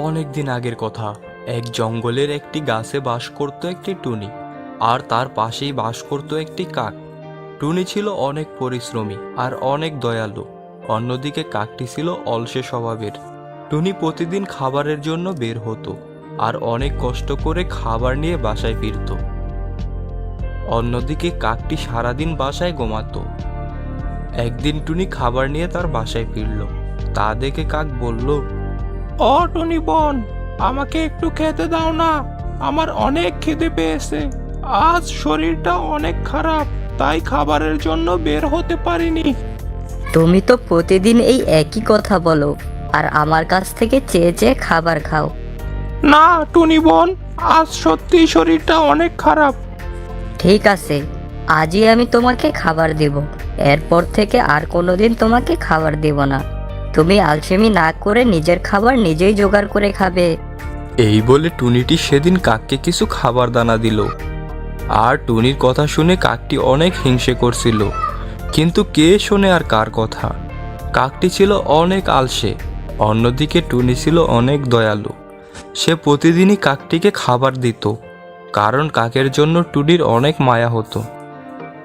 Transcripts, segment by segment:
অনেক দিন আগের কথা। এক জঙ্গলের একটি গাছে বাস করত একটি টুনি, আর তার পাশেই বাস করত একটি কাক। টুনি ছিল অনেক পরিশ্রমী আর অনেক দয়ালু, অন্যদিকে কাকটি ছিল অলসে স্বভাবের। টুনি প্রতিদিন খাবারের জন্য বের হতো আর অনেক কষ্ট করে খাবার নিয়ে বাসায় ফিরত। অন্যদিকে কাকটি সারাদিন বাসায় ঘুমাতো। একদিন টুনি খাবার নিয়ে তার বাসায় ফিরল। তা দেখে কাক বলল ও টুনি বোন আমাকে একটু খেতে দাও না আমার অনেক খিদে পেয়েছে। আজ শরীরটা অনেক খারাপ তাই খাবারের জন্য বের হতে পারিনি। তুমি তো প্রতিদিন এই একই কথা বলো আর আমার কাছ থেকে চেয়ে চেয়ে খাবার খাও। না টুনি বোন আজ সত্যি শরীরটা অনেক খারাপ। ঠিক আছে আজই আমি তোমাকে খাবার দেব এরপর থেকে আর কোনোদিন তোমাকে খাবার দেব না। তুমি আলসেমি না করে নিজের খাবার নিজেই জোগাড় করে খাবে। এই বলে টুনিটি সেদিন কাককে কিছু খাবার দানা দিল। আর টুনির কথা শুনে কাকটি অনেক হিংসে করছিল। কিন্তু কে শোনে আর কার কথা? কাকটি ছিল অনেক আলসে, অন্যদিকে টুনি ছিল অনেক দয়ালু। সে প্রতিদিনই কাকটিকে খাবার দিত, কারণ কাকের জন্য টুনির অনেক মায়া হতো।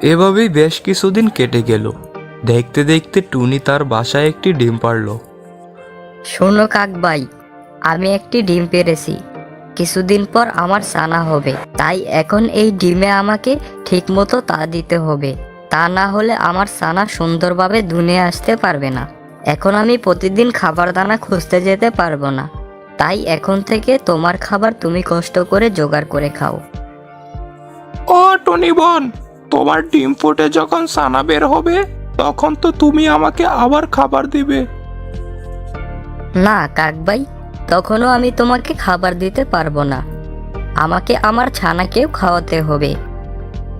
এভাবেই বেশ কিছুদিন কেটে গেল। দেখতে দেখতে টুনি তার বাসায় একটি ডিম পারল শোনো কাকবাই আমি একটি ডিম পেরেছি কিছুদিন পর আমার সানা হবে তাই এখন এই ডিমে আমাকে ঠিকমতো তা দিতে হবে। তা না হলে আমার সানা সুন্দরভাবে ধুনে আসতে পারবে না। এখন আমি প্রতিদিন খাবার দানা খুঁজতে যেতে পারব না। তাই এখন থেকে তোমার খাবার তুমি কষ্ট করে জোগাড় করে খাও। ও টুনি বোন তোমার ডিম ফুটে যখন সানা বের হবে তখন তো তুমি আমাকে আবার খাবার দিবে। না কাকবাই তখনও আমি তোমাকে খাবার দিতে পারব না। আমাকে আমার ছানাকেও খাওয়াতে হবে।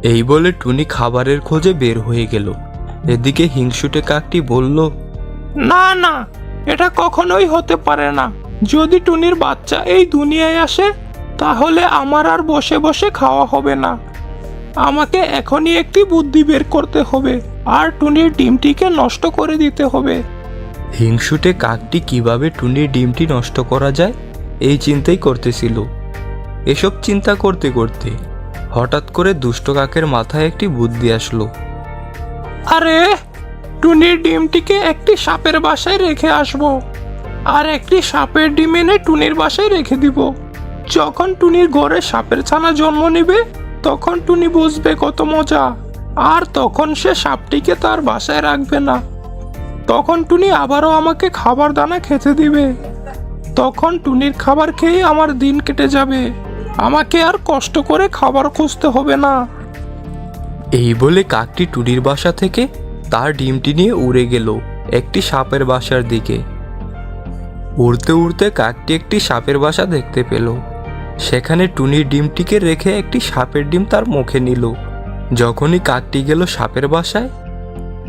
এই বলে টুনি খাবারের খোঁজে বের হয়ে গেল। এদিকে হিংসুটে কাকটি বলল না না এটা কখনোই হতে পারে না। যদি টুনির বাচ্চা এই দুনিয়ায় আসে তাহলে আমার আর বসে বসে খাওয়া হবে না। আমাকে এখনই একটি বুদ্ধি বের করতে হবে আর টুনির ডিমটিকে নষ্ট করে দিতে হবে। হিংসুটে কাকটি কীভাবে টুনির ডিমটি নষ্ট করা যায় এই চিন্তাই করতেছিল। এসব চিন্তা করতে করতে হঠাৎ করে দুষ্ট কাকের মাথায় একটি বুদ্ধি আসলো। আরে টুনির ডিমটিকে একটি সাপের বাসায় রেখে আসব আর একটি সাপের ডিম এনে টুনির বাসায় রেখে দিব। যখন টুনির ঘরে সাপের ছানা জন্ম নেবে তখন টুনি বুঝবে কত মজা। আর তখন সে সাপটিকে তার বাসায় রাখবে না। তখন টুনি আবারও আমাকে খাবার দানা খেতে দিবে। তখন টুনির খাবার খেয়ে আমার দিন কেটে যাবে। আমাকে আর কষ্ট করে খাবার খুঁজতে হবে না। এই বলে কাকটি টুনির বাসা থেকে তার ডিমটি নিয়ে উড়ে গেল একটি সাপের বাসার দিকে। উড়তে উড়তে কাকটি একটি সাপের বাসা দেখতে পেল। সেখানে টুনির ডিমটিকে রেখে একটি সাপের ডিম তার মুখে নিল। যখনই কাকটি গেল সাপের বাসায়,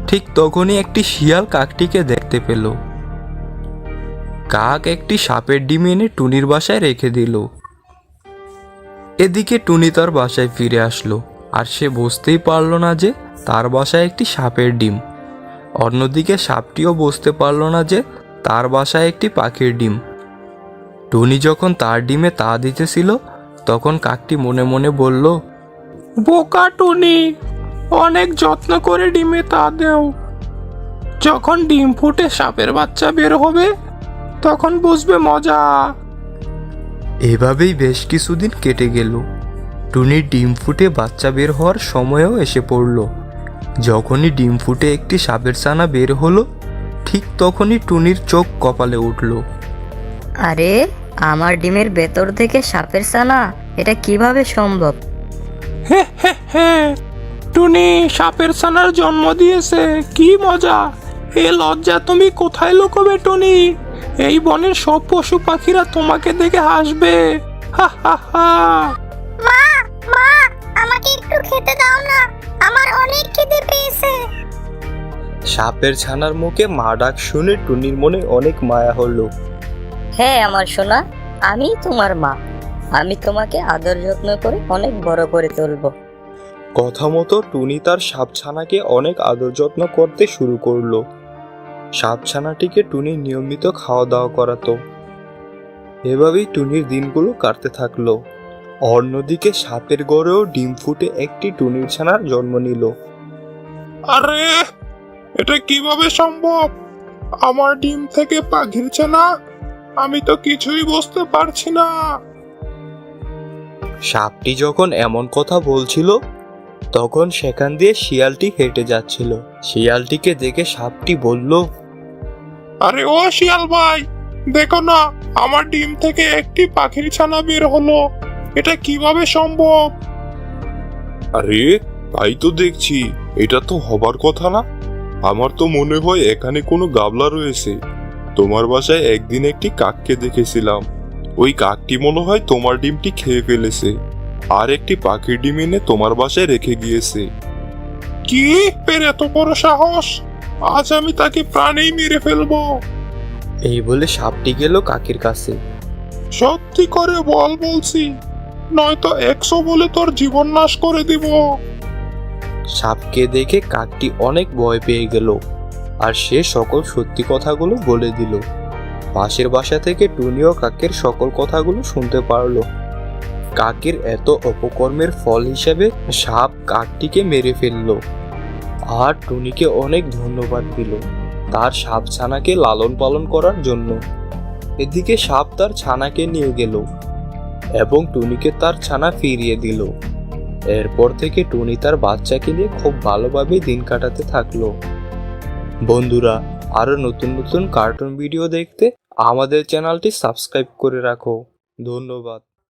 ঠিক তখনই একটি শিয়াল কাকটিকে দেখতে পেল। কাক একটি সাপের ডিম এনে টুনির বাসায় রেখে দিল। এদিকে টুনি তার বাসায় ফিরে আসলো, আর সে বুঝতেই পারল না যে তার বাসায় একটি সাপের ডিম। অন্যদিকে সাপটিও বুঝতে পারল না যে তার বাসায় একটি পাখির ডিম। টুনি যখন তার ডিমে তা দিতেছিল, তখন কাকটি মনে মনে বলল, বোকা টুনি, অনেক যত্ন করে ডিমে তা দেও। যখন ডিম ফুটে সাপের বাচ্চা বের হবে, তখন বুঝবে মজা। এভাবেই বেশ কিছুদিন কেটে গেল। টুনির ডিম ফুটে বাচ্চা বের হওয়ার সময়ও এসে পড়ল। যখনই ডিম ফুটে একটি সাপের ছানা বের হলো, ঠিক তখনই টুনির চোখ কপালে উঠল। আরে আমার ডিমের ভেতর থেকে সাপের ছানা এটা কীভাবে সম্ভব? হে হে হে টুনি সাপের ছানার জন্ম দিয়েছে কি মজা। এ লজ্জা তুমি কোথায় লুকোবে টুনি? এই বনের সব পশু পাখিরা তোমাকে দেখে হাসবে। হা হা হা। মা মা আমাকে একটু খেতে দাও না আমার অনেক খিদে পেয়েছে। সাপের ছানার মুখে মা ডাক শুনে টুনির মনে অনেক মায়া হলো। হ্যাঁ আমার সোনা আমি তোমার মা। আমি তোমাকে আদর যত্ন করে অনেক বড় করে তুলবো। কথা মতো টুনি তার সাপছানাকে অনেক আদর যত্ন করতে শুরু করল। সাপছানাটিকে টুনি নিয়মিত খাওয়া দাওয়া করাতো। এভাবেই টুনির দিনগুলো কাটতে থাকল। অন্যদিকে সাপের গড়েও ডিম ফুটে একটি টুনির ছানার জন্ম নিল। আরে এটা কীভাবে সম্ভব? আমার ডিম থেকে পাখির ছানা আমি তো কিছুই বুঝতে পারছি না। সাপটি যখন এমন কথা বলছিল তখন সেখান দিয়ে শিয়ালটি হেঁটে যাচ্ছিল। শিয়ালটিকে দেখে সাপটি বলল আরে ও শিয়াল ভাই দেখো না আমার ডিম থেকে একটি পাখির ছানা বের হলো। এটা কীভাবে সম্ভব? আরে তাই তো দেখছি এটা তো হবার কথা না। আমার তো মনে হয় এখানে কোনো গাবলা রয়েছে। তোমার বাসায় একদিন একটি কাককে দেখেছিলাম। ওই কাকটি মনে হয় তোমার ডিমটি খেয়ে ফেলেছে। আর একটি পাখির ডিম এনে তোমার বাসায় রেখে গিয়েছে। কি? এত বড় সাহস? আজ আমি তাকে প্রাণেই মেরে ফেলব। এই বলে সাপটি গেল কাকের কাছে। সত্যি করে বল বলছি নয়তো একশো বলে তোর জীবন নাশ করে দিব। সাপকে দেখে কাকটি অনেক ভয় পেয়ে গেল। আর সে সকল সত্যি কথাগুলো বলে দিল। পাশের বাসা থেকে টুনিও কাকের সকল কথাগুলো শুনতে পারল। কাকের এত অপকর্মের ফল হিসাবে সাপ কাকটিকে মেরে ফেলল। আর টুনিকে অনেক ধন্যবাদ দিল তার সাপ ছানাকে লালন পালন করার জন্য। এদিকে সাপ তার ছানাকে নিয়ে গেল এবং টুনিকে তার ছানা ফিরিয়ে দিল। এরপর থেকে টুনি তার বাচ্চাকে নিয়ে খুব ভালোভাবে দিন কাটাতে থাকল। বন্ধুরা আরও নতুন নতুন কার্টুন ভিডিও দেখতে আমাদের চ্যানেলটি সাবস্ক্রাইব করে রাখো। ধন্যবাদ।